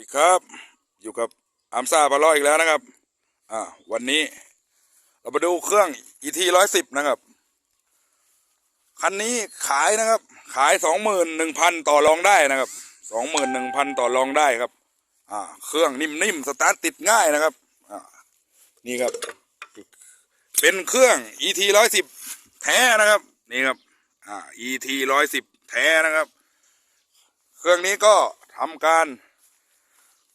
ดีครับอยู่กับอามซ่าปลาล้ออีกแล้วนะครับ อ่า วันนี้ เรามาดูเครื่อง ET ร้อยสิบนะครับ คันนี้ขายนะครับ ขายสองหมื่นหนึ่งพันต่อรองได้นะครับสองหมื่นหนึ่งพันต่อรองได้ครับ อ่า เครื่องนิ่มๆสตาร์ทติดง่ายนะครับ อ่า นี่ครับ เป็นเครื่อง ET ร้อยสิบแท้นะครับ นี่ครับ อ่า ET ร้อยสิบแท้นะครับ เครื่องนี้ก็ทำการ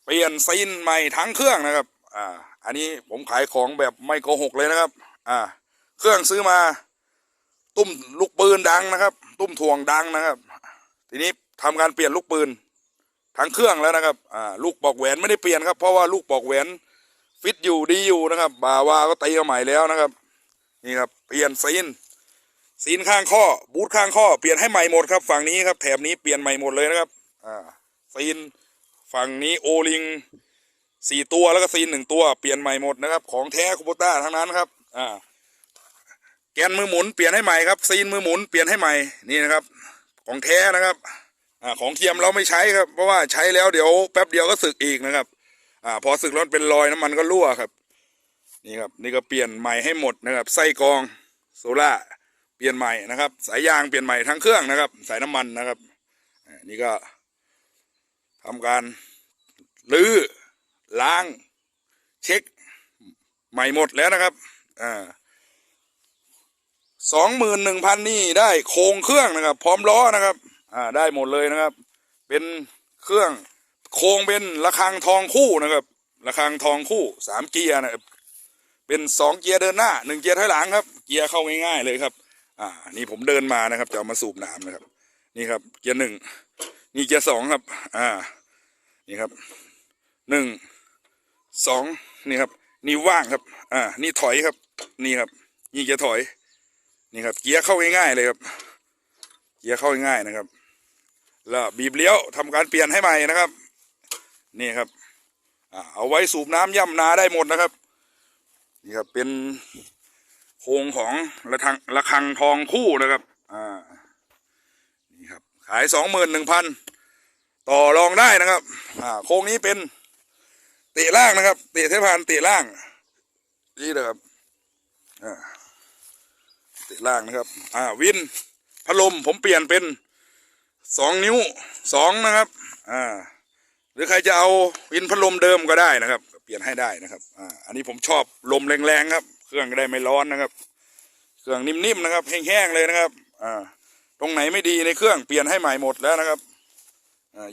เปลี่ยนซีนใหม่ทั้งเครื่องนะครับ อ่า อันนี้ผมขายของแบบไม่โกหกเลยนะครับ อ่า เครื่องซื้อมา ตุ้มลูกปืนดังนะครับ ตุ้มถ่วงดังนะครับ ทีนี้ทำการเปลี่ยนลูกปืนทั้งเครื่องแล้วนะครับ อ่า ลูกปอกแหวนไม่ได้เปลี่ยนครับ เพราะว่าลูกปอกแหวนฟิตอยู่ดีอยู่นะครับ บาวาก็ตีมาใหม่แล้วนะครับ นี่ครับ เปลี่ยนซีนซีนข้างข้อ บูทข้างข้อ เปลี่ยนให้ใหม่หมดครับ ฝั่งนี้ครับ แถบนี้เปลี่ยนใหม่หมดเลยนะครับ อ่า ซีน ฝั่งนี้โอลิงสี่ตัวแล้วก็ซีนหนึ่งตัวเปลี่ยนใหม่หมดนะครับ ของแท้คูโบต้าทั้งนั้นครับ อ่า แกนมือหมุนเปลี่ยนให้ใหม่ครับ ซีนมือหมุนเปลี่ยนให้ใหม่นี่นะครับ ของแท้นะครับอ่าของเทียมเราไม่ใช้ครับ เพราะว่าใช้แล้วเดี๋ยวแป๊บเดียวก็สึกอีกนะครับ อ่า พอสึกแล้วเป็นรอยน้ำมันก็รั่วครับ นี่ครับ นี่ก็เปลี่ยนใหม่ให้หมดนะครับไส้กรองโซล่าเปลี่ยนใหม่นะครับ สายยางเปลี่ยนใหม่ทั้งเครื่องนะครับ สายน้ำมันนะครับนี่ก็ ทำการลื้อล้าง เช็ค ใหม่หมดแล้วนะครับอ่าสองหมื่นหนึ่งพันนี่ได้โครงเครื่องนะครับ พร้อมล้อนะครับอ่าได้หมดเลยนะครับ เป็นเครื่องโครงเป็นระฆังทองคู่นะครับระฆังทองคู่สามเกียร์นะครับเป็นสองเกียร์เดินหน้าหนึ่งเกียร์ถอยหลังครับ เกียร์เข้าง่ายๆเลยครับ อ่า นี่ผมเดินมานะครับ จะเอามาสูบน้ำนะครับ นี่ครับ เกียร์หนึ่ง นี่เกียร์สองครับ อ่า นี่ครับ หนึ่ง สอง นี่ครับ นี่ว่างครับ อ่า นี่ถอยครับ นี่ครับ นี่เกียร์ถอย นี่ครับ เกียร์เข้าง่ายๆเลยครับ เกียร์เข้าง่ายๆนะครับ แล้วบีบเลี้ยวทำการเปลี่ยนให้ใหม่นะครับ นี่ครับ อ่า เอาไว้สูบน้ำย่ำนาได้หมดนะครับ นี่ครับ เป็นโครงของระฆังระฆังทองคู่นะครับ อ่า นี่ครับขายสองหมื่นหนึ่งพัน ต่อรองได้นะครับ อ่า โค้งนี้เป็นเตะล่างนะครับ เตะเทพานเตะล่าง นี่นะครับ อ่า เตะล่างนะครับ อ่า วิน พัดลมผมเปลี่ยนเป็นสองนิ้วสองนะครับ อ่า หรือใครจะเอาวินพัดลมเดิมก็ได้นะครับ เปลี่ยนให้ได้นะครับ อ่า อันนี้ผมชอบลมแรงๆครับ เครื่องก็ได้ไม่ร้อนนะครับ เครื่องนิ่มๆนะครับ แห้งๆเลยนะครับ อ่า ตรงไหนไม่ดีในเครื่องเปลี่ยนให้ใหม่หมดแล้วนะครับ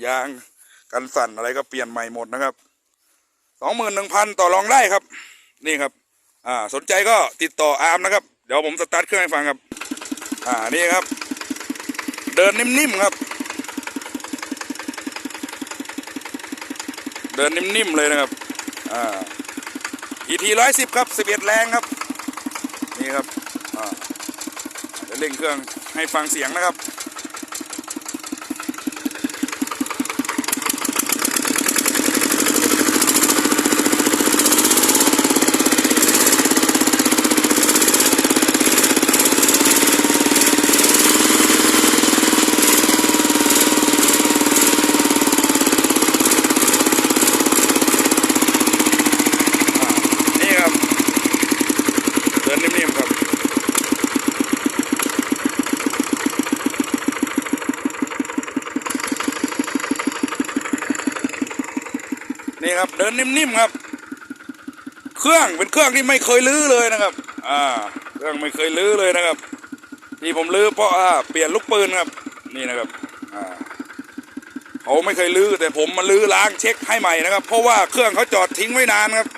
ยางกันสั่นอะไรก็เปลี่ยนใหม่หมดนะครับสองหมื่นหนึ่งพันต่อรองได้ครับ นี่ครับ อ่าสนใจก็ติดต่ออาร์มนะครับ เดี๋ยวผมสตาร์ทเครื่องให้ฟังครับ อ่านี่ครับ เดินนิ่มๆครับ เดินนิ่มๆเลยนะครับ อ่า ET ร้อยสิบครับสิบเอ็ดแรงครับ นี่ครับ อ่าเดี๋ยวเร่งเครื่องให้ฟังเสียงนะครับ อ่านี่ครับ เดิ นิ่มๆครับนี่ครับเดินนิ่มๆครับ เครื่องเป็นเครื่องที่ไม่เคยลื้อเลยนะครับ อ่า เครื่องไม่เคยลื้อเลยนะครับที่ผมลื้อเพราะอ่าเปลี่ยนลูกปืนครับ นี่นะครับ อ่าเขาไม่เคยลื้อแต่ผมมาลื้อล้างเช็คให้ใหม่นะครับ เพราะว่าเครื่องเขาจอดทิ้งไว้นานครับ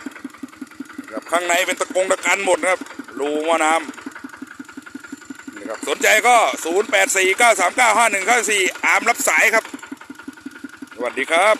ครับข้างในเป็นตะกงตะกันหมดนะครับ รูหม้อน้ำนี่ครับสนใจก็ 0 8 4 9 3 9 5 1 9 4 อามรับสายครับ สวัสดีครับ